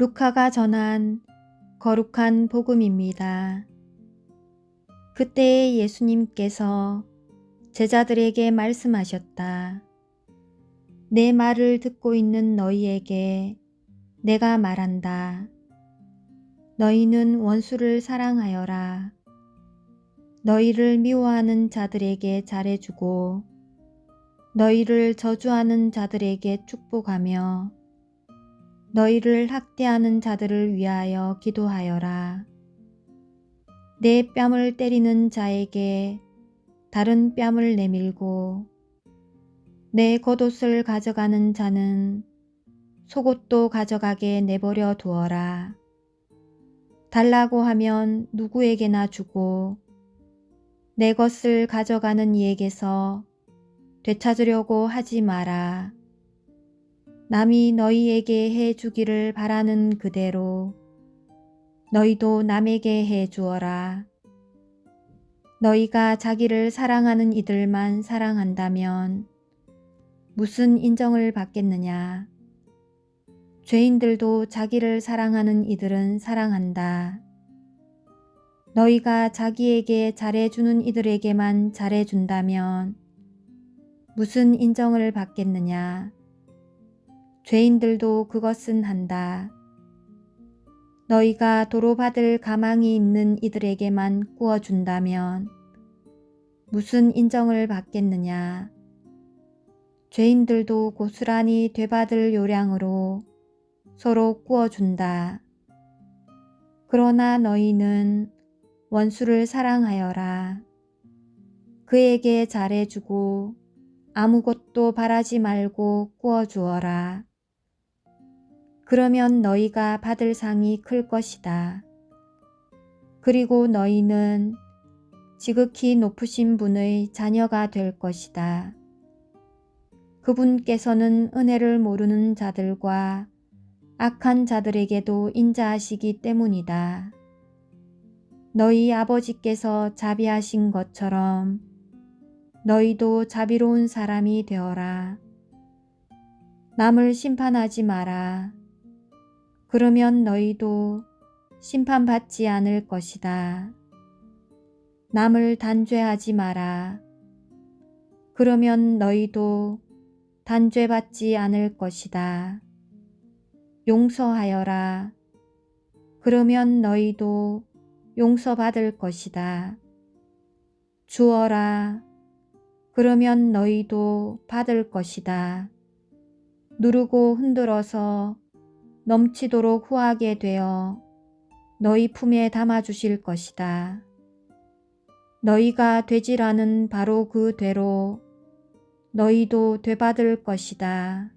루카가 전한 거룩한 복음입니다. 그때에 예수님께서 제자들에게 말씀하셨다. 내 말을 듣고 있는 너희에게 내가 말한다. 너희는 원수를 사랑하여라. 너희를 미워하는 자들에게 잘해주고 너희를 저주하는 자들에게 축복하며 너희를 학대하는 자들을 위하여 기도하여라. 내 뺨을 때리는 자에게 다른 뺨을 내밀고 내 겉옷을 가져가는 자는 속옷도 가져가게 내버려 두어라. 달라고 하면 누구에게나 주고 내 것을 가져가는 이에게서 되찾으려고 하지 마라. 남이 너희에게 해 주기를 바라는 그대로 너희도 남에게 해 주어라. 너희가 자기를 사랑하는 이들만 사랑한다면 무슨 인정을 받겠느냐? 죄인들도 자기를 사랑하는 이들은 사랑한다. 너희가 자기에게 잘해주는 이들에게만 잘해준다면 무슨 인정을 받겠느냐? 죄인들도 그것은 한다. 너희가 도로 받을 가망이 있는 이들에게만 구워준다면 무슨 인정을 받겠느냐? 죄인들도 고스란히 되받을 요량으로 서로 구워준다. 그러나 너희는 원수를 사랑하여라. 그에게 잘해주고 아무것도 바라지 말고 구워주어라. 그러면 너희가 받을 상이 클 것이다. 그리고 너희는 지극히 높으신 분의 자녀가 될 것이다. 그분께서는 은혜를 모르는 자들과 악한 자들에게도 인자하시기 때문이다. 너희 아버지께서 자비하신 것처럼 너희도 자비로운 사람이 되어라. 남을 심판하지 마라. 그러면 너희도 심판받지 않을 것이다. 남을 단죄하지 마라. 그러면 너희도 단죄받지 않을 것이다. 용서하여라. 그러면 너희도 용서받을 것이다. 주어라. 그러면 너희도 받을 것이다. 누르고 흔들어서 넘치도록 후하게 되어 너희 품에 담아주실 것이다. 너희가 되지라는 바로 그 되로 너희도 되받을 것이다.